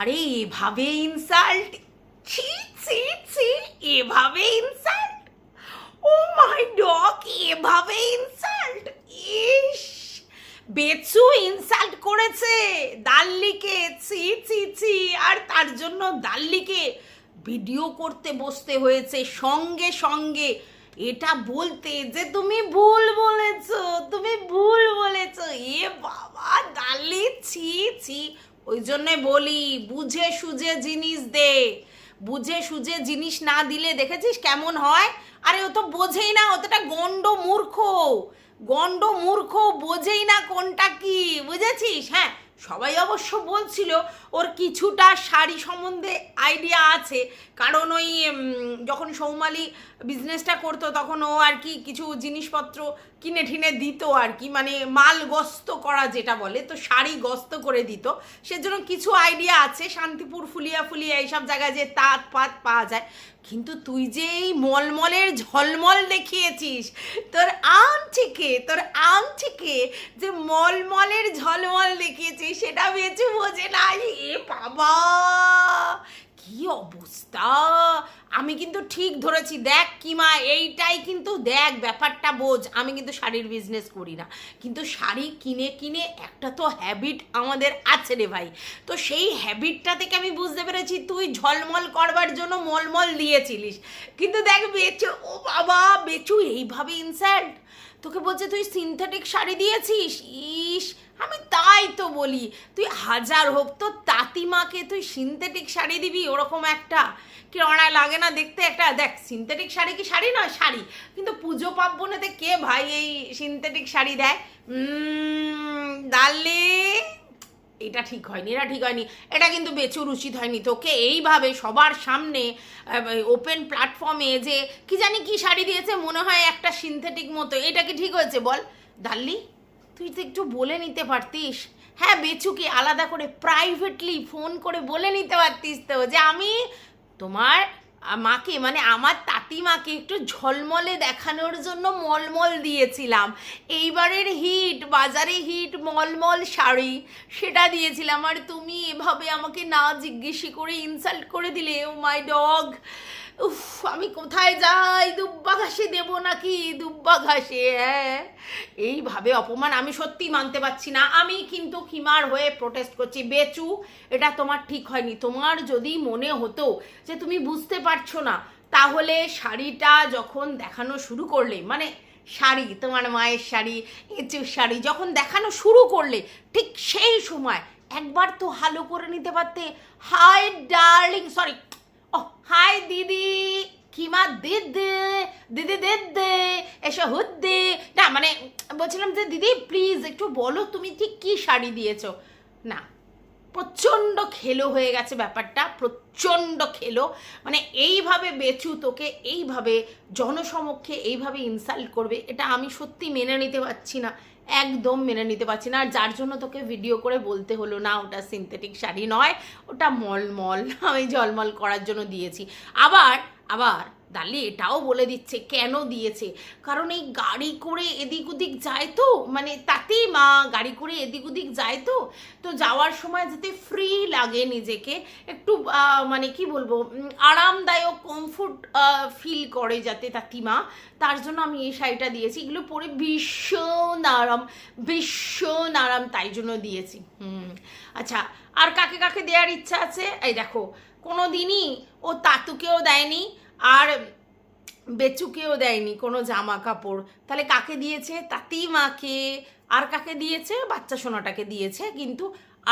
আরে, এভাবে ইনসাল্ট ছি ছি ছি, এভাবে ইনসাল্ট ও মাই ডগ, এভাবে ইনসাল্ট ইস, বেচু ইনসাল্ট করেছে। দাল্লিকে ছি ছি ছি, আর তার জন্য দাল্লিকে ভিডিও করতে বসতে হয়েছে সঙ্গে সঙ্গে। এটা বলতে যে তুমি ভুল বলেছ, তুমি ভুল বলেছ। এ বাবা দাল্লি ছি ছি ওই জন্যে বলি, বুঝে সুঝে জিনিস দে। বুঝে সুঝে জিনিস না দিলে দেখেছিস কেমন হয়? আরে ও তো বোঝেই না অতটা গণ্ড মূর্খ। গন্ড মূর্খ বোঝেই না কোনটা কি, বুঝেছিস? হ্যাঁ সবাই অবশ্য বলছিল, ওর কিছুটা শাড়ি সম্বন্ধে আইডিয়া আছে। কারণ ওই যখন সৌমালি বিজনেসটা করতো, তখন ও আর কি কিছু জিনিসপত্র কিনে ঠিনে দিত আর কি। মানে মাল গস্ত করা যেটা বলে, তো শাড়ি গস্ত করে দিত। সেজন্য কিছু আইডিয়া আছে, শান্তিপুর, ফুলিয়া ফুলিয়া এইসব জায়গায় যে তাঁত পাত পাওয়া যায়। কিন্তু তুই যে এই মলমলের ঝলমল দেখিয়েছিস, তোর আম ঠিকে তোর আম ঠিকে যে মলমলের ঝলমল দেখিয়েছিস, সেটা বেঁচে বোঝে নাই এ বাবা! কি অবস্থা? আমি কিন্তু ঠিক ধরেছি, দেখ কিমা, এইটাই কিন্তু দেখ ব্যাপারটা বোঝ, আমি কিন্তু শাড়ির বিজনেস করি না। কিন্তু শাড়ি কিনে কিনে একটা তো হ্যাবিট আমাদের আছে রে ভাই। তো সেই হ্যাবিটটা থেকে আমি বুঝতে পেরেছি, তুই ঝলমল করবার জন্য মলমল দিয়েছিলিস। কিন্তু দেখ বেচু, ও বাবা, বেচু এইভাবে ইনসাল্ট তোকে বলছে, তুই সিনথেটিক শাড়ি দিয়েছিস? ইস আমি তাই তো বলি, তুই হাজার হোক, তো তাতিমাকে তুই সিনথেটিক শাড়ি দিবি ওরকম একটা? কি অনায় লাগে না দেখতে একটা, দেখ সিনথেটিক শাড়ি কি শাড়ি নয়, শাড়ি। কিন্তু পুজো পার্বণেতে কে ভাই এই সিনথেটিক শাড়ি দেয়? দাল্লি এটা ঠিক হয়নি, এটা ঠিক হয়নি। এটা কিন্তু বেচুর উচিত হয়নি তোকে। এইভাবে সবার সামনে ওপেন প্ল্যাটফর্মে যে, কি জানি কি শাড়ি দিয়েছে, মনে হয় একটা সিনথেটিক মতো। এটা কি ঠিক হয়েছে বল? দাল্লি তুই তো একটু বলে নিতে পারতিস। হ্যাঁ বেচুকে আলাদা করে প্রাইভেটলি ফোন করে বলে নিতে পারতিস তো যে আমি তোমার মাকে মানে আমার তাতিমাকে একটু ঝলমলে দেখানোর জন্য মলমল দিয়েছিলাম। এইবারের হিট বাজারে হিট মলমল শাড়ি সেটা দিয়েছিলাম। আর তুমি এভাবে আমাকে না জিজ্ঞেস করে ইনসাল্ট করে দিলে ও মাই ডগ উফ, আমি কোথায় যাই? দুব্বা ঘাসে দেবো নাকি? দুব্বা ঘাসে হ্যাঁ। এইভাবে অপমান আমি সত্যি মানতে পারছি না। আমি কিন্তু খিমার হয়ে প্রোটেস্ট করছি। বেচু, এটা তোমার ঠিক হয়নি। তোমার যদি মনে হতো যে তুমি বুঝতে পারছ না, তাহলে শাড়িটা যখন দেখানো শুরু করলে মানে শাড়ি, তোমার মায়ের শাড়ি, এঁচুর শাড়ি, যখন দেখানো শুরু করলে, ঠিক সেই সময় একবার তো হালো করে নিতে পারতে। হাই ডার্লিং সরি ও হাই দিদি কিমা দিদি দিদি দিদি এসো হুদ্দি না মানে বলছিলাম যে দিদি প্লিজ একটু বলো তুমি ঠিক কি শাড়ি দিয়েছ? না, প্রচণ্ড খেলো হয়ে গেছে ব্যাপারটা, প্রচণ্ড খেলো। মানে এইভাবে বেচু তোকে, এইভাবে জনসমক্ষে এইভাবে ইনসাল্ট করবে, এটা আমি সত্যি মেনে নিতে পারছি না। একদম মেনে নিতে পারছি না। আর যার জন্য তোকে ভিডিও করে বলতে হলো, না, ওটা সিনথেটিক শাড়ি নয়, ওটা মলমল, আমি জলমল করার জন্য দিয়েছি। আবার আবার দালি এটাও বলে দিচ্ছে, কেন দিয়েছে? কারণ এই গাড়ি করে এদিক ওদিক যায় তো মানে তাতেই মা গাড়ি করে এদিক ওদিক যায় তো। তো যাওয়ার সময় যাতে ফ্রি লাগে নিজেকে, একটু মানে কি বলব আরামদায়ক কমফোর্ট ফিল করে যাতে তাতিমা তার জন্য আমি এই শাড়িটা দিয়েছি, এগুলো পরে ভীষণ আরাম ভীষণ আরাম তাই জন্য দিয়েছি। হুম আচ্ছা আর কাকে কাকে দেওয়ার ইচ্ছা আছে? এই দেখো কোনো দিনই ও তাতুকেও দেয়নি আর বেচুকেও দেয়নি কোনো জামা কাপড় তাহলে কাকে দিয়েছে? তাতি মাকে আর কাকে দিয়েছে? বাচ্চা সোনাটাকে দিয়েছে, কিন্তু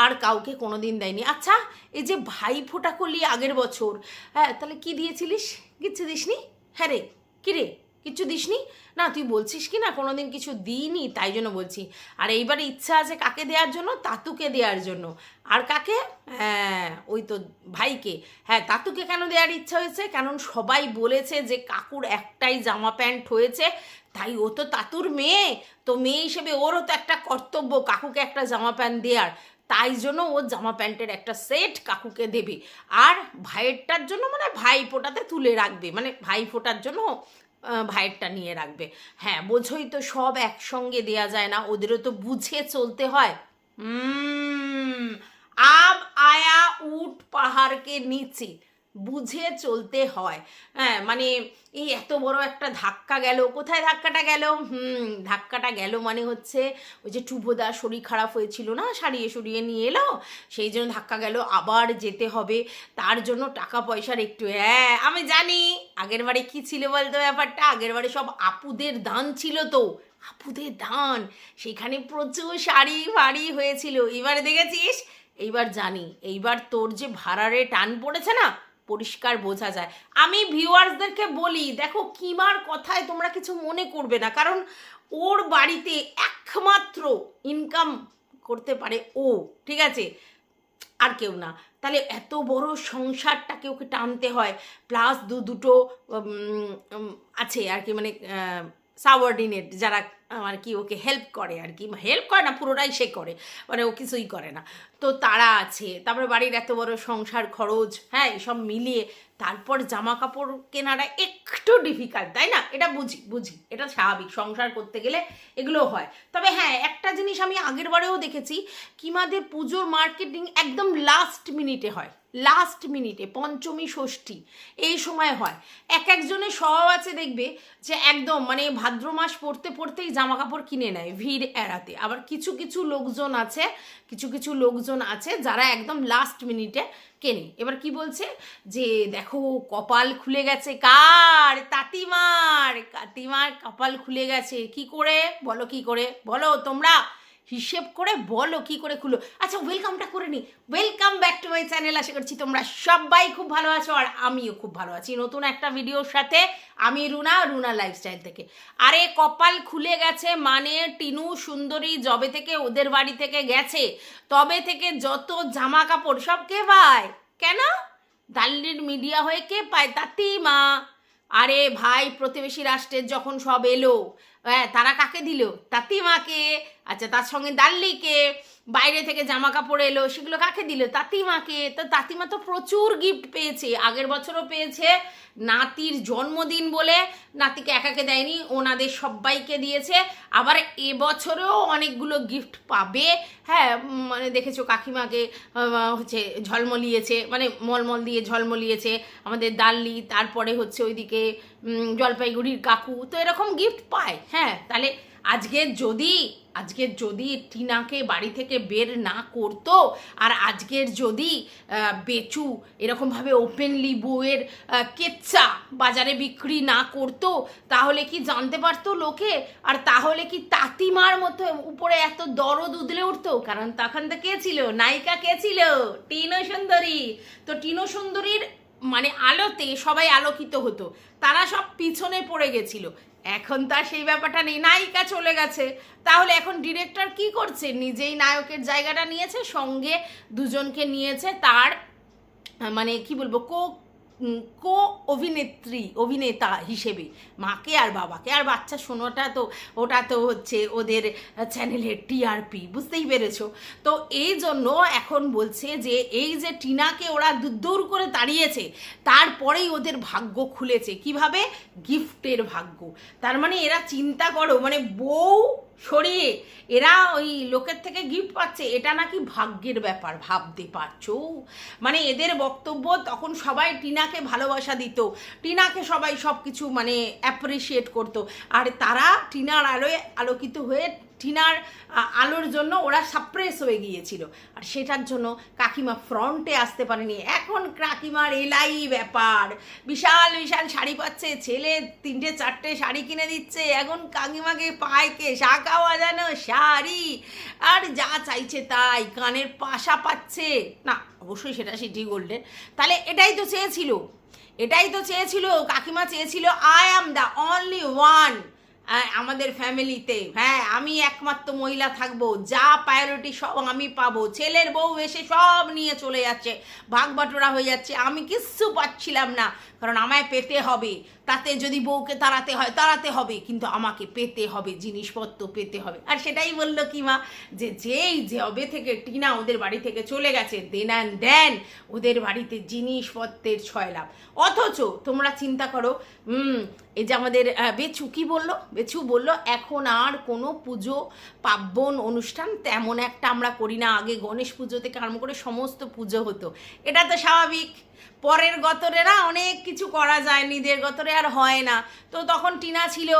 আর কাউকে কোনো দিন দেয়নি। আচ্ছা এই যে ভাই ফোটা করলি আগের বছর হ্যাঁ তাহলে কি দিয়েছিলিস? কিচ্ছু দিসনি? হ্যাঁ রে, কী রে? কিচ্ছু দিসনি? না, তুই বলছিস কি না, কোনোদিন কিছু দিইনি? তাই জন্য বলছি। আর এইবারে ইচ্ছা আছে কাকে দেওয়ার জন্য? তাতুকে দেওয়ার জন্য। আর কাকে? হ্যাঁ ওই তো ভাইকে। হ্যাঁ তাতুকে কেন দেওয়ার ইচ্ছা হয়েছে? কারণ সবাই বলেছে যে কাকুর একটাই জামা প্যান্ট হয়েছে। তাই ও তো তাতুর মেয়ে। তো মেয়ে হিসেবে ওরও তো একটা কর্তব্য, কাকুকে একটা জামা প্যান্ট দেওয়ার। তাই জন্য ও জামা প্যান্টের একটা সেট কাকুকে দেবে। আর ভাইয়েরটার জন্য মানে ভাই ফোটাতে তুলে রাখবে। মানে ভাই ফোটার জন্য ভাইয়েরটা নিয়ে রাখবে। হ্যাঁ বোঝোই তো সব একসঙ্গে দেয়া যায় না, ওদেরও তো বুঝে চলতে হয়। আব আয়া উঠ পাহাড়কে নিচে। বুঝে চলতে হয়। হ্যাঁ মানে এই এত বড় একটা ধাক্কা গেল, কোথায় ধাক্কাটা গেল? হুম, ধাক্কাটা গেল মানে হচ্ছে ওই যে টুবোদা শরীর খারাপ হয়েছিল না, সারিয়ে সরিয়ে নিয়ে এলো, সেই জন্য ধাক্কা গেল, আবার যেতে হবে, তার জন্য টাকা পয়সার একটু হ্যাঁ আমি জানি, আগের বারে কী ছিল বলতো ব্যাপারটা? আগের বারে সব আপুদের দান ছিল তো, আপুদের দান, সেখানে প্রচুর শাড়ি ফাড়ি হয়েছিল, এবারে দেখেছিস? এইবার জানি, এইবার তোর যে ভাড়ারে টান পড়েছে না পরিষ্কার বোঝা যায়। আমি ভিউয়ার্সদেরকে বলি, দেখো, কিমার কথায় তোমরা কিছু মনে করবে না, কারণ ওর বাড়িতে একমাত্র ইনকাম করতে পারে ও, ঠিক আছে? আর কেউ না। তাহলে এত বড় সংসারটাকে ওকে টানতে হয়? প্লাস দু দুটো আছে আর কি মানে সাবঅর্ডিনেট যারা আর কি ওকে হেল্প করে আর কি। হেল্প করে না, পুরোটাই সে করে। মানে ও কিছুই করে না। তো তারা আছে। তারপরে বাড়ির এত বড় সংসার খরচ হ্যাঁ এসব মিলিয়ে তারপর জামা কাপড় কেনাটা একটু ডিফিকাল্ট তাই না? এটা বুঝি বুঝি। এটা স্বাভাবিক। সংসার করতে গেলে এগুলো হয়। তবে হ্যাঁ একটা জিনিস আমি আগের বারেও দেখেছি, কিমাদের পুজোর মার্কেটিং একদম লাস্ট মিনিটে হয়। লাস্ট মিনিটে পঞ্চমী ষষ্ঠী, এই সময় হয়। এক একজনের স্বভাব আছে দেখবে যে একদম মানে ভাদ্র মাস পড়তে পড়তেই জামা কাপড় কিনে নেয় ভিড় এড়াতে। আবার কিছু কিছু লোকজন আছে, কিছু কিছু লোকজন আছে যারা একদম লাস্ট মিনিটে কেনে। এবার কি বলছে? যে দেখো কপাল খুলে গেছে। কার? তাতিমার। কাতিমার কপাল খুলে গেছে। কি করে? বলো কি করে? বলো তোমরা। হিসেব করে বলো কি করে খুলো। আচ্ছা ওয়েলকামটা করে নি। Welcome back to my channel আশা করছি তোমরা সবাই খুব ভালো আছো আর আমিও খুব ভালো আছি। নতুন একটা ভিডিওর সাথে আমি রুনা রুনা লাইফস্টাইল থেকে। আরে, কপাল খুলে গেছে মানে টিনু সুন্দরী জবে থেকে ওদের বাড়ি থেকে গেছে, তবে থেকে যত জামা কাপড় সব কে পায়? কেন? দাল্লির মিডিয়া হয়ে কে পায়? তাতেই মা আরে ভাই, প্রতিবেশী রাষ্ট্রের যখন সব এলো হ্যাঁ তারা কাকে দিল? তাতিমাকে আচ্ছা তার সঙ্গে দাল্লিকে বাইরে থেকে জামা কাপড় এলো, সেগুলো কাকে দিল? তাতিমাকে। তো তাতিমা তো প্রচুর গিফট পেয়েছে। আগের বছরও পেয়েছে নাতির জন্মদিন বলে। নাতিকে একাকে দেয়নি, ওনাদের সবাইকে দিয়েছে। আবার এবছরেও অনেকগুলো গিফট পাবে। হ্যাঁ মানে দেখেছ কাকিমাকে হচ্ছে ঝলমলিয়েছে মানে মলমল দিয়ে ঝলমলিয়েছে। আমাদের দাল্লি তারপরে হচ্ছে ওইদিকে জলপাইগুড়ির কাকু। তো এরকম গিফট পায়। হ্যাঁ তাহলে আজকে যদি আজকের যদি টিনাকে বাড়ি থেকে বের না করতো, আর আজকের যদি বেচু এরকমভাবে ওপেনলি বউয়ের কেচ্চা বাজারে বিক্রি না করতো, তাহলে কি জানতে পারতো লোকে? আর তাহলে কি তাতিমার মতো উপরে এত দরদ উদলে উঠতো? কারণ তখন তো কে ছিল? নায়িকা কে ছিল? টিনো সুন্দরী। তো টিনো সুন্দরীর মানে আলোতে সবাই আলোকিত হতো। তারা সব পিছনে পড়ে গেছিল। এখন তার সেই ব্যাপারটা নেই নায়িকা চলে গেছে। তাহলে এখন ডিরেক্টর কি করছে? নিজেই নায়কের জায়গাটা নিয়েছে সঙ্গে দুজনকে নিয়েছে তার মানে কি বলব কো উম, কো অভিনেত্রী অভিনেতা হিসেবে। মাকে আর বাবাকে। আর বাচ্চা শোনোটা তো, ওটা তো হচ্ছে ওদের চ্যানেলের টিআরপি বুঝতেই পেরেছ? তো এই জন্য এখন বলছে যে, এই যে টিনাকে ওরা দূর করে তাড়িয়েছে, তারপরেই ওদের ভাগ্য খুলেছে। কীভাবে? গিফটের ভাগ্য। তার মানে এরা চিন্তা করো মানে বউ সরিয়ে এরা ওই লোকের থেকে গিফট পাচ্ছে, এটা নাকি ভাগ্যের ব্যাপার, ভাবতে পারছ? মানে এদের বক্তব্য তখন সবাই টিনাকে ভালোবাসা দিত, টিনাকে সবাই সব কিছু মানে অ্যাপ্রিসিয়েট করতো, আর তারা টিনার আলোয় আলোকিত হয়ে টিনার আলোর জন্য ওরা সাপ্রেস হয়ে গিয়েছিল। আর সেটার জন্য কাকিমা ফ্রন্টে আসতে পারেনি। এখন কাকিমার এলাই ব্যাপার। বিশাল বিশাল শাড়ি পাচ্ছে। ছেলে তিনটে, চারটে শাড়ি কিনে দিচ্ছে। এখন কাকিমাকে পায় কে? শাঁখা বাজানো শাড়ি। আর যা চাইছে তাই। কানের পাশা পাচ্ছে। না, অবশ্যই সেটা সিটি গোল্ডের তাহলে এটাই তো চেয়েছিল। এটাই তো চেয়েছিল, কাকিমা চেয়েছিল I am the only one আমাদের ফ্যামিলিতে। হ্যাঁ আমি একমাত্র মহিলা থাকব। যা প্রায়োরিটি সব আমি পাবো। ছেলের বউ এসে সব নিয়ে চলে যাচ্ছে। ভাগ বাটোরা হয়ে যাচ্ছে। আমি কিচ্ছু পাচ্ছিলাম না। কারণ আমায় পেতে হবে। তাতে যদি বউকে তাড়াতে হয়, তাড়াতে হবে, কিন্তু আমাকে পেতে হবে, জিনিসপত্র পেতে হবে। আর সেটাই বলল কি মা, যে যেই জবে থেকে টিনা ওদের বাড়ি থেকে চলে গেছে দেন অ্যান্ড দেন ওদের বাড়িতে জিনিসপত্রের ছয় লাভ। অথচ তোমরা চিন্তা করো এই যে আমাদের বেচু কি বলল? বেচু বলল, এখন আর কোনো পুজো, পার্বণ অনুষ্ঠান তেমন একটা আমরা করি না। আগে গণেশ পুজো থেকে আরম্ভ করে সমস্ত পুজো হতো। এটা তো স্বাভাবিক। পরের গতরে না অনেক কিছু করা যায় নিদের গতরে আর হয় না। তো তখন টিনা ছিল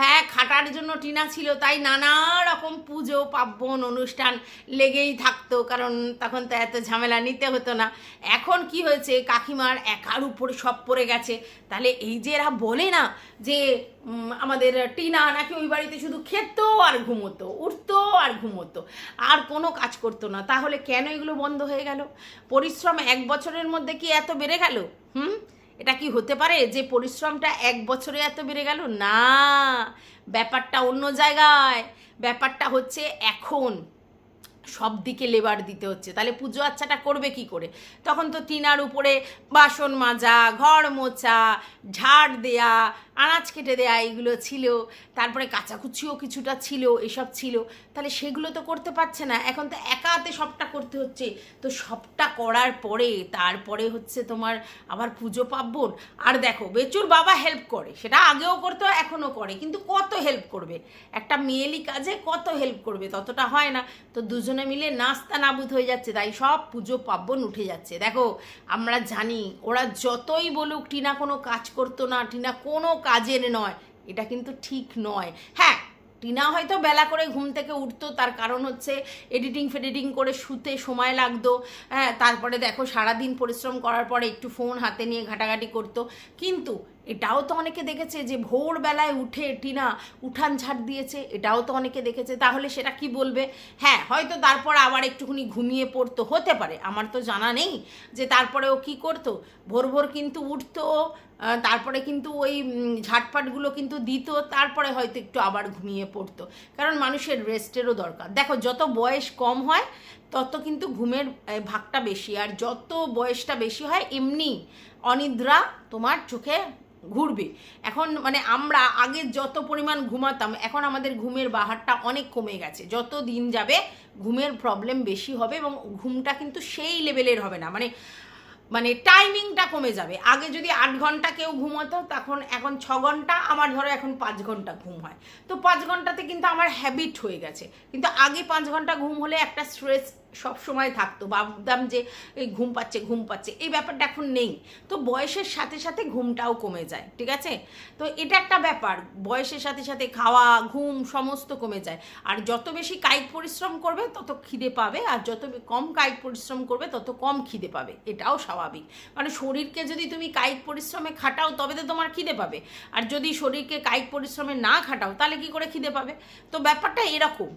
হ্যাঁ খাটার জন্য টিনা ছিল, তাই নানা রকম পুজো, পার্বণ, অনুষ্ঠান লেগেই থাকতো, কারণ তখন তো এত ঝামেলা নিতে হতো না। এখন কি হয়েছে, কাকিমার একার উপরে সব পড়ে গেছে। তাহলে এই যে এরা বলে না যে আমাদের টিনা নাকি ওই বাড়িতে শুধু খেতো আর ঘুমোতো, উঠতো আর ঘুমোতো, আর কোনো কাজ করতো না, তাহলে কেন এগুলো বন্ধ হয়ে গেল? পরিশ্রম এক বছরের মধ্যে কি এত বেড়ে গেল? হুম? এটা কি হতে পারে যে পরিশ্রমটা এক বছরে এত বেড়ে গেল? না। ব্যাপারটা অন্য জায়গায়। ব্যাপারটা হচ্ছে এখন। সব দিকে লেবার দিতে হচ্ছে। তাহলে পুজো আচ্ছাটা করবে কি করে? তখন তো টিনার উপরে বাসন মাজা, ঘর মোছা, ঝাড় দেয়া আনাজ কেটে দেয়া এগুলো ছিল, তারপরে কাচাকুচিও কিছুটা ছিল, এসব ছিল। তাহলে সেগুলো তো করতে পারছে না, এখন তো একা হাতে সবটা করতে হচ্ছে। তো সবটা করার পরে, তারপরে হচ্ছে তোমার আবার পুজো পার্বণ। আর দেখো, বেচুর বাবা হেল্প করে, সেটা আগেও করতো, এখনও করে, কিন্তু কত হেল্প করবে? একটা মেয়েলি কাজে কত হেল্প করবে? ততটা হয় না। তো দুজনে মিলে নাস্তা নাবুদ হয়ে যাচ্ছে, তাই সব পুজো পার্বণ উঠে যাচ্ছে। দেখো, আমরা জানি, ওরা যতই বলুক, টিনা কোনো কাজ করতো না, টিনা কোনো কাজের নয়। এটা কিন্তু ঠিক নয়। হ্যাঁ টিনা হয়তো বেলা করে ঘুম থেকে উঠতো, তার কারণ হচ্ছে এডিটিং ফেডিটিং করে শুতে সময় লাগতো। হ্যাঁ তারপরে দেখো সারাদিন পরিশ্রম করার পরে একটু ফোন হাতে নিয়ে ঘাটাঘাটি করতো। কিন্তু এটাও তো অনেকে দেখেছে যে ভোরবেলায় উঠে টিনা উঠান ঝাড় দিয়েছে, এটাও তো অনেকে দেখেছে। তাহলে সেটা কি বলবে? হ্যাঁ হয়তো তারপর আবার একটুখানি ঘুমিয়ে পড়তো, হতে পারে, আমার তো জানা নেই যে তারপরে ও কী করতো। ভোর ভোর কিন্তু উঠতো তারপরে কিন্তু ওই ঝাটপাটগুলো কিন্তু দিত, তারপরে হয়তো একটু আবার ঘুমিয়ে পড়তো। কারণ মানুষের রেস্টেরও দরকার। দেখো, যত বয়স কম হয় তত কিন্তু ঘুমের ভাগটা বেশি। আর যত বয়সটা বেশি হয়, এমনি অনিদ্রা তোমার চোখে ঘুরবে। এখন মানে আমরা আগে যত পরিমাণ ঘুমাতাম, এখন আমাদের ঘুমের বাহারটা অনেক কমে গেছে। যত দিন যাবে, ঘুমের প্রবলেম বেশি হবে এবং ঘুমটা কিন্তু সেই লেভেলের হবে না। মানে মানে টাইমিংটা কমে যাবে। আগে যদি আট ঘণ্টা কেউ ঘুমাতো, তখন এখন ছ ঘণ্টা, আমার ধরো এখন পাঁচ ঘণ্টা ঘুম হয়। তো পাঁচ ঘন্টাতে কিন্তু আমার হ্যাবিট হয়ে গেছে। কিন্তু আগে পাঁচ ঘণ্টা ঘুম হলে একটা স্ট্রেস সব সময় থাকতো। ভাবতাম যে, এই ঘুম পাচ্ছে ঘুম পাচ্ছে। এই ব্যাপারটা এখন নেই। তো বয়সের সাথে সাথে ঘুমটাও কমে যায়, ঠিক আছে? তো এটা একটা ব্যাপার। বয়সের সাথে সাথে খাওয়া, ঘুম সমস্ত কমে যায়। আর যত বেশি কায়িক পরিশ্রম করবে, তত খিদে পাবে। আর যত কম কায়িক পরিশ্রম করবে, তত কম খিদে পাবে। এটাও স্বাভাবিক। মানে শরীরকে যদি তুমি কায়িক পরিশ্রমে খাটাও, তবে তো তোমার খিদে পাবে। আর যদি শরীরকে কায়িক পরিশ্রমে না খাটাও, তাহলে কি করে খিদে পাবে? তো ব্যাপারটা এরকম।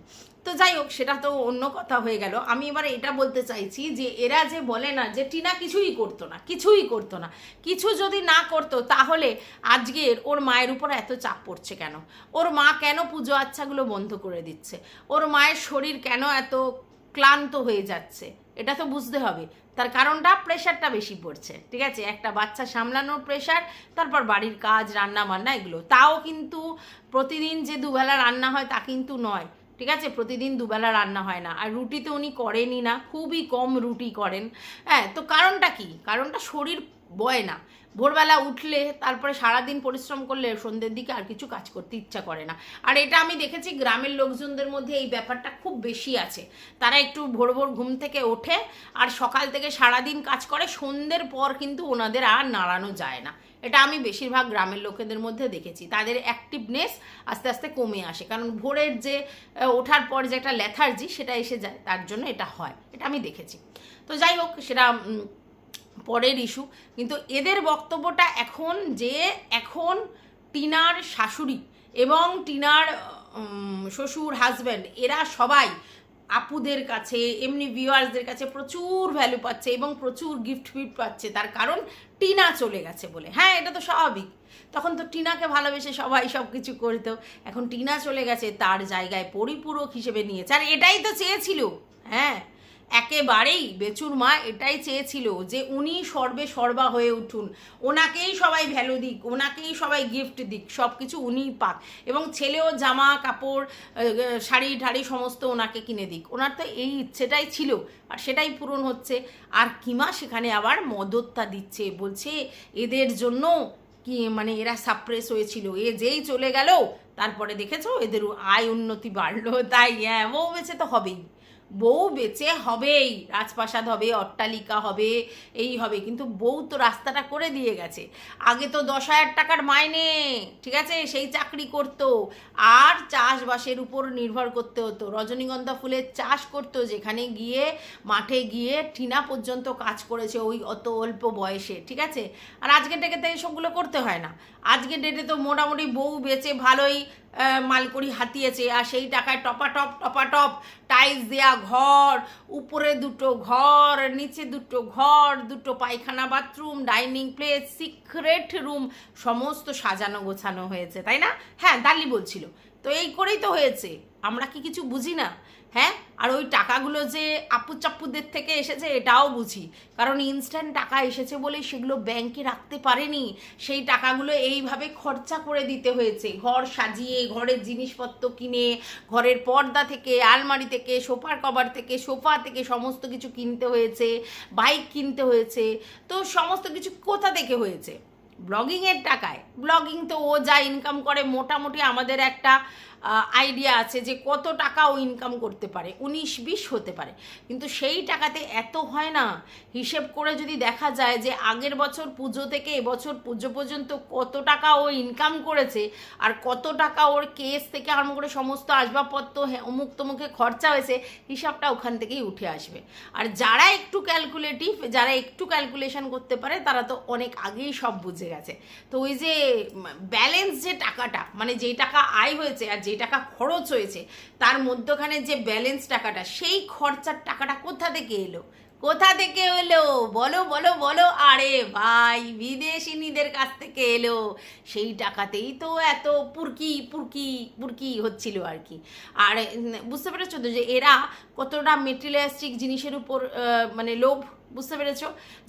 তো যাই হোক, সেটা তো অন্য কথা হয়ে গেল। আমি এবার এটা বলতে চাইছি যে এরা যে বলে না যে টিনা কিছুই করতো না, কিছুই করতো না, কিছু যদি না করতো তাহলে আজকের ওর মায়ের উপর এত চাপ পড়ছে কেন? ওর মা কেন পুজো আচ্ছাগুলো বন্ধ করে দিচ্ছে? ওর মায়ের শরীর কেন এত ক্লান্ত হয়ে যাচ্ছে? এটা তো বুঝতে হবে। তার কারণটা প্রেশারটা বেশি পড়ছে, ঠিক আছে? একটা বাচ্চা সামলানোর প্রেশার, তারপর বাড়ির কাজ রান্না বান্না এগুলো। তাও কিন্তু প্রতিদিন যে দুবেলা রান্না হয় তা কিন্তু নয়। ঠিক আছে? প্রতিদিন দুবেলা রান্না হয় না। আর রুটি তো উনি করেনই না। খুবই কম রুটি করেন। হ্যাঁ তো কারণটা কি? কারণটা শরীর বয় না। ভোরবেলা উঠলে, তারপরে সারাদিন পরিশ্রম করলে সন্ধ্যের দিকে আর কিছু কাজ করতে ইচ্ছা করে না। আর এটা আমি দেখেছি, গ্রামের লোকজনদের মধ্যে এই ব্যাপারটা খুব বেশি আছে। তারা একটু ভোর ভোর ঘুম থেকে ওঠে আর সকাল থেকে সারাদিন কাজ করে, সন্ধ্যের পর কিন্তু ওনাদের আর নাড়ানো যায় না। এটা আমি বেশিরভাগ গ্রামের লোকেদের মধ্যে দেখেছি। তাদের অ্যাক্টিভনেস আস্তে আস্তে কমে আসে। কারণ ভোরের যে ওঠার পর যে একটা লেথার্জি সেটা এসে যায়। তার জন্য এটা হয়। এটা আমি দেখেছি। তো যাই হোক, সেটা পরের ইস্যু কিন্তু এদের বক্তব্যটা এখন যে এখন টিনার শাশুড়ি এবং টিনার শ্বশুর হাজব্যান্ড এরা সবাই আপুদের কাছে, এমনি ভিউয়ার্সদের কাছে প্রচুর ভ্যালু পাচ্ছে এবং প্রচুর গিফট ফিফট পাচ্ছে। তার কারণ টিনা চলে গেছে বলে। হ্যাঁ এটা তো স্বাভাবিক। তখন তো টিনাকে ভালোবেসে সবাই সব কিছু করতো। এখন টিনা চলে গেছে, তার জায়গায় পরিপূরক হিসেবে নিয়েছে। আর এটাই তো চেয়েছিল। হ্যাঁ একেবারেই বেচুর মা এটাই চেয়েছিল যে উনি সর্বে সর্বা হয়ে উঠুন। ওনাকেই সবাই ভ্যালু দিক, ওনাকেই সবাই গিফট দিক সব কিছু উনিই পাক। এবং ছেলেও জামা, কাপড় শাড়ি ঠাড়ি সমস্ত ওনাকে কিনে দিক। ওনার তো এই ইচ্ছেটাই ছিল, আর সেটাই পূরণ হচ্ছে। আর কিমা সেখানে আবার মদতটা দিচ্ছে, বলছে এদের জন্য কি মানে এরা সাপ্রেস হয়েছিল, এ যেই চলে গেল, তারপরে দেখেছ এদের আয় উন্নতি বাড়লো, তাই হ্যাঁ বউ বেঁচে তো হবেই। বউ বেঁচে হবেই, রাজপ্রাসাদ হবে, অট্টালিকা হবে, এই হবে। কিন্তু বউ তো রাস্তাটা করে দিয়ে গেছে। আগে তো দশ হাজার টাকার মাইনে, ঠিক আছে? সেই চাকরি করতো। আর চাষবাসের উপর নির্ভর করতে হতো। রজনীগন্ধা ফুলের চাষ করতো, যেখানে গিয়ে, মাঠে গিয়ে টিনা পর্যন্ত কাজ করেছে ওই অত অল্প বয়সে, ঠিক আছে? আর আজকের ডেকে তো এইসবগুলো করতে হয় না। আজকের ডেটে তো মোটামুটি বউ বেচে ভালোই মালকড়ি হাতিয়েছে আর সেই টাকায় টপাটপ টপাটপ, টাইলস দেয়া ঘর, উপরে দুটো ঘর, নিচে দুটো ঘর, দুটো পায়খানা bathroom, dining place, secret room, সমস্ত সাজানো গোছানো হয়েছে, তাই না? হ্যাঁ দালি বলছিল তো এই করেই তো হয়েছে। আমরা কি কিছু বুঝি না? হ্যাঁ? আর ওই টাকাগুলো যে আপু চাপ্পুদের থেকে এসেছে, এটাও বুঝি। কারণ ইনস্ট্যান্ট টাকা এসেছে বলে সেগুলো ব্যাংকে রাখতে পারেনি। সেই টাকাগুলো এইভাবে খরচা করে দিতে হয়েছে। ঘর সাজিয়ে, ঘরের জিনিসপত্র কিনে, ঘরের পর্দা থেকে, আলমারি থেকে, সোফার কভার থেকে, সোফা থেকে সমস্ত কিছু কিনতে হয়েছে, বাইক কিনতে হয়েছে। তো সমস্ত কিছু কোথা থেকে হয়েছে? ব্লগিংয়ের টাকায়। ব্লগিং তো ও যা ইনকাম করে, মোটামুটি আমাদের একটা আইডিয়া আছে যে কত টাকা ও ইনকাম করতে পারে, উনিশ বিশ হতে পারে। কিন্তু সেই টাকাতে এত হয় না। হিসেব করে যদি দেখা যায় যে আগের বছর পুজো থেকে এবছর পুজো পর্যন্ত কত টাকা ও ইনকাম করেছে আর কত টাকা ওর কেস থেকে আরম্ভ করে সমস্ত আসবাবপত্র অমুক তমুকে খরচা হয়েছে, হিসাবটা ওখান থেকেই উঠে আসবে। আর যারা একটু ক্যালকুলেটিভ যারা একটু ক্যালকুলেশন করতে পারে, তারা তো অনেক আগেই সব বুঝে গেছে। তো ওই যে ব্যালেন্স যে টাকাটা মানে যেই টাকা আয় হয়েছে আর যে টাকা খরচ হয়েছে, তার মধ্যখানে যে ব্যালেন্স টাকাটা, সেই খরচার টাকাটা কোথা থেকে এলো? কোথা থেকে এলো? বলো বলো বলো। আরে ভাই, বিদেশিনীদের কাছ থেকে এলো। সেই টাকাতেই তো এত পুরকি পুরকি পুরকি হচ্ছিল আর কি। আর বুঝতে পেরেছ তো যে এরা কতটা মেটেরিয়ালিস্টিক জিনিসের উপর মানে লোভ বুঝতে পেরেছ?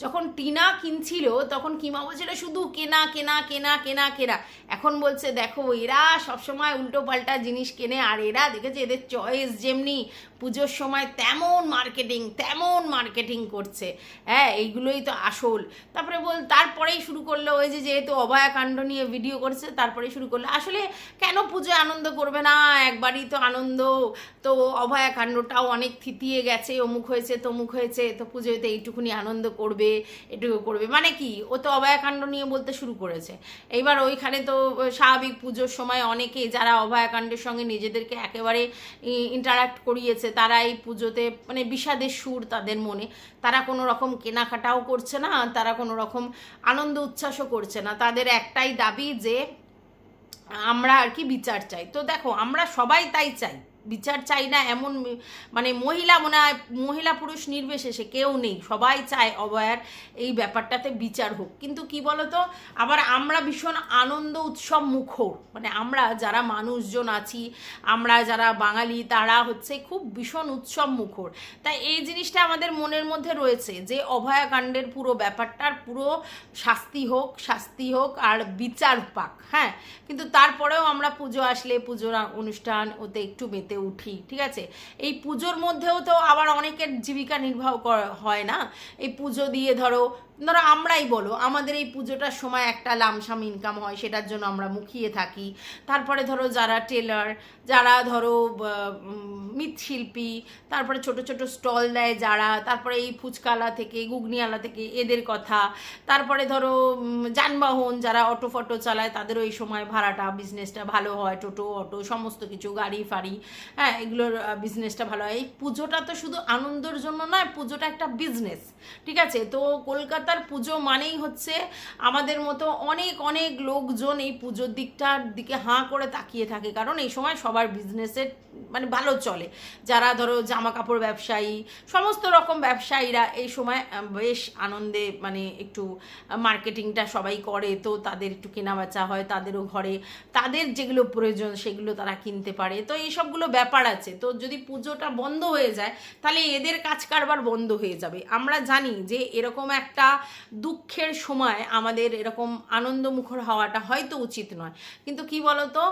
যখন টিনা কিনছিল, তখন কিমা বলছিল শুধু কেনা কেনা কেনা কেনা কেনা। এখন বলছে, দেখো, এরা সবসময় উল্টো পাল্টা জিনিস কেনে, আর এরা দেখেছে এদের চয়েস যেমনি পুজোর সময় তেমন মার্কেটিং তেমন মার্কেটিং করছে। হ্যাঁ এইগুলোই তো আসল। তারপরে বল, তারপরেই শুরু করল ওই যে যেহেতু অভয়াকাণ্ড নিয়ে ভিডিও করছে, তারপরেই শুরু করল। আসলে কেন পুজোয় আনন্দ করবে না? একবারই তো আনন্দ। তো অভয়াকাণ্ডটাও অনেক থিতিয়ে গেছে, অমুক হয়েছে, তমুক হয়েছে, তো পুজোতে এইটুকুনি আনন্দ করবে, এটুকু করবে। মানে কি, ও তো অভয়াকাণ্ড নিয়ে বলতে শুরু করেছে। এইবার ওইখানে তো স্বাভাবিক পুজোর সময় অনেকে যারা অভয়াকাণ্ডের সঙ্গে নিজেদেরকে একেবারে ইন্টারাক্ট করিয়েছে তারা এই পুজোতে মানে বিষাদের সুর তাদের মনে। তারা কোনো রকম কেনাকাটাও করছে না, তারা কোনো রকম আনন্দ উচ্ছ্বাসও করছে না। তাদের একটাই দাবি যে আমরা আর কি বিচার চাই। তো দেখো, আমরা সবাই তাই চাই। বিচার চাই না, এমন মানে মহিলা মনে হয়, মহিলা পুরুষ নির্বিশেষে কেউ নেই। সবাই চায় অবয়ার এই ব্যাপারটাতে বিচার হোক। কিন্তু কি বলতো, আবার আমরা ভীষণ আনন্দ উৎসব মুখর। মানে আমরা যারা মানুষজন আছি, আমরা যারা বাঙালি, তারা হচ্ছে খুব ভীষণ উৎসব মুখর। তাই এই জিনিসটা আমাদের মনের মধ্যে রয়েছে যে অভয়াকাণ্ডের পুরো ব্যাপারটার পুরো শাস্তি হোক শাস্তি হোক আর বিচার পাক হ্যাঁ? কিন্তু তারপরেও আমরা পুজো আসলে পুজোর অনুষ্ঠান ওতে একটু মেতে উঠি, ঠিক আছে? এই পুজোর মধ্যেও তো আবার অনেকের জীবিকা নির্বাহ হয় না। এই পুজো দিয়ে ধরো ধরো আমরাই বলো, আমাদের এই পুজোটার সময় একটা লামসাম ইনকাম হয়, সেটার জন্য আমরা মুখিয়ে থাকি। তারপরে ধরো যারা টেলার যারা ধরো মৃৎশিল্পী, তারপরে ছোট ছোট স্টল দেয় যারা, তারপরে এই ফুচকালা থেকে গুগনিয়ালা থেকে, এদের কথা। তারপরে ধরো যানবাহন, যারা অটো ফটো চালায় তাদেরও এই সময় ভাড়াটা বিজনেসটা ভালো হয়, টোটো, অটো, সমস্ত কিছু, গাড়ি, ফাড়ি হ্যাঁ এগুলোর বিজনেসটা ভালো হয়। এই পুজোটা তো শুধু আনন্দের জন্য নয়, পুজোটা একটা বিজনেস ঠিক আছে? তো কলকাতার পুজো মানেই হচ্ছে আমাদের মতো অনেক অনেক লোকজন এই পুজোর দিকটার দিকে হাঁ করে তাকিয়ে থাকে। কারণ এই সময় সবার বিজনেসের মানে ভালো চলে। যারা ধরো জামা কাপড় ব্যবসায়ী, সমস্ত রকম ব্যবসায়ীরা এই সময় বেশ আনন্দে মানে একটু মার্কেটিংটা সবাই করে। তো তাদের একটু কেনাবেচা হয়, তাদেরও ঘরে, তাদের যেগুলো প্রয়োজন সেগুলো তারা কিনতে পারে। তো এই সবগুলো ব্যাপার আছে। তো যদি পুজোটা বন্ধ হয়ে যায়, তাহলে এদের কাজ কারবার বন্ধ হয়ে যাবে। আমরা জানি যে এরকম একটা দুঃখের সময় আমাদের এরকম আনন্দমুখর হওয়াটা হয়তো উচিত নয়। কিন্তু কি বলতো?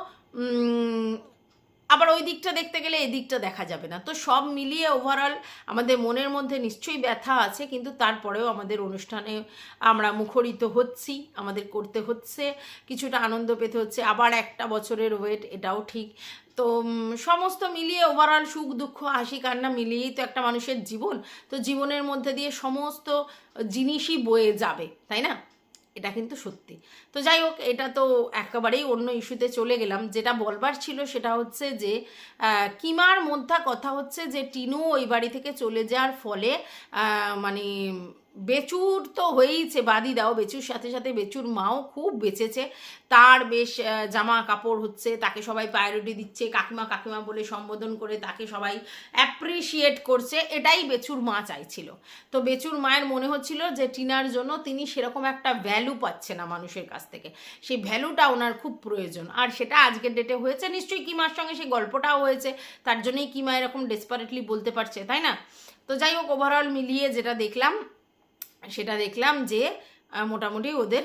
আবার ওই দিকটা দেখতে গেলে এই দিকটা দেখা যাবে না। তো সব মিলিয়ে ওভারঅল আমাদের মনের মধ্যে নিশ্চয়ই ব্যথা আছে, কিন্তু তারপরেও আমাদের অনুষ্ঠানে আমরা মুখরিত হচ্ছি, আমাদের করতে হচ্ছে, কিছুটা আনন্দ পেতে হচ্ছে। আবার একটা বছরের ওয়েট এটাও ঠিক। তো সমস্ত মিলিয়ে ওভারঅল সুখ, দুঃখ, হাসি, কান্না মিলিয়েই তো একটা মানুষের জীবন। তো জীবনের মধ্যে দিয়ে সমস্ত জিনিসই বয়ে যাবে, তাই না? এটা কিন্তু সত্যি। তো যাই হোক, এটা তো একেবারেই অন্য ইস্যুতে চলে গেলাম। যেটা বলবার ছিল সেটা হচ্ছে যে কিমার মধ্যা কথা হচ্ছে যে, টিনু ওই বাড়ি থেকে চলে যাওয়ার ফলে মানে বেচুর তো হয়েইছে বাদি দাও। বেচুর সাথে সাথে বেচুর মাও খুব বেঁচেছে। তার বেশ জামা কাপড় হচ্ছে, তাকে সবাই প্রায়োরিটি দিচ্ছে। কাকিমা কাকিমা বলে সম্বোধন করে তাকে সবাই অ্যাপ্রিসিয়েট করছে। এটাই বেচুর মা চাইছিল। তো বেচুর মায়ের মনে হচ্ছিল যে টিনার জন্য তিনি সেরকম একটা ভ্যালু পাচ্ছে না মানুষের কাছ থেকে। সেই ভ্যালুটা ওনার খুব প্রয়োজন। আর সেটা আজকের ডেটে হয়েছে। নিশ্চয়ই কিমার সঙ্গে সেই গল্পটাও হয়েছে। তার জন্যই কিমা এরকম ডেসপারেটলি বলতে পারছে, তাই না? তো যাই হোক ওভারঅল মিলিয়ে যেটা দেখলাম সেটা দেখলাম যে মোটামুটি ওদের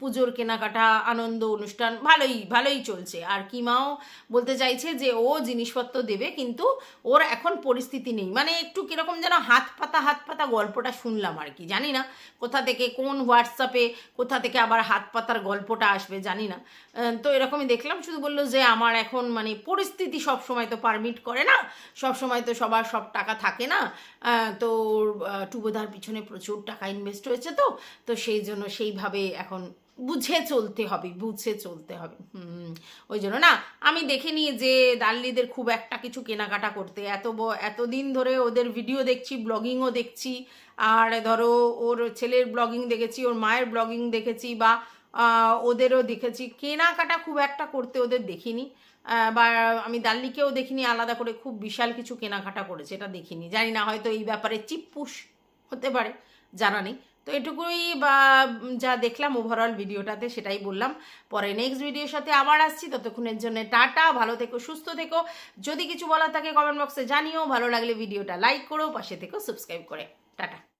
পুজোর কেনাকাটা আনন্দ অনুষ্ঠান ভালোই ভালোই চলছে। আর কিমাও বলতে চাইছে যে ও জিনিসপত্র দেবে কিন্তু ওর এখন পরিস্থিতি নেই। মানে একটু কীরকম যেন হাত পাতা হাত পাতা গল্পটা শুনলাম আর কি জানি না কোথা থেকে কোন হোয়াটসঅ্যাপে কোথা থেকে আবার হাত পাতার গল্পটা আসবে জানি না। তো এরকমই দেখলাম শুধু বলল যে আমার এখন মানে পরিস্থিতি সব সময় তো পারমিট করে না সব সময় তো সবার সব টাকা থাকে না। তো আহ, টুবোদার পিছনে প্রচুর টাকা ইনভেস্ট হয়েছে তো তো সেই জন্য সেইভাবে এখন বুঝে চলতে হবে, বুঝে চলতে হবে। হুম, ওই জন্য না, আমি দেখে দেখিনি যে দাল্লিদের খুব একটা কিছু কেনাকাটা করতে। এত এতদিন ধরে ওদের ভিডিও দেখছি ব্লগিংও দেখছি, আর ধরো ওর ছেলের ব্লগিং দেখেছি, ওর মায়ের ব্লগিং দেখেছি, বা ওদেরও দেখেছি। কেনাকাটা খুব একটা করতে ওদের দেখিনি বা, আমি দাল্লিকেও দেখিনি, আলাদা করে খুব বিশাল কিছু কেনাকাটা করেছে, এটা দেখিনি। জানি না হয়তো এই ব্যাপারে চিপ্পুস হতে পারে, জানা নেই। তো এটুকুই, বা যা দেখলাম ওভারঅল ভিডিওটাতে সেটাই বললাম। পরে নেক্সট ভিডিওর সাথে আবার আসছি। ততক্ষণের জন্য টাটা, ভালো থেকো, সুস্থ থেকো। যদি কিছু বলার থাকে কমেন্ট বক্সে জানিও। ভালো লাগলে ভিডিওটা লাইক করো, পাশে থেকো সাবস্ক্রাইব করে। টাটা।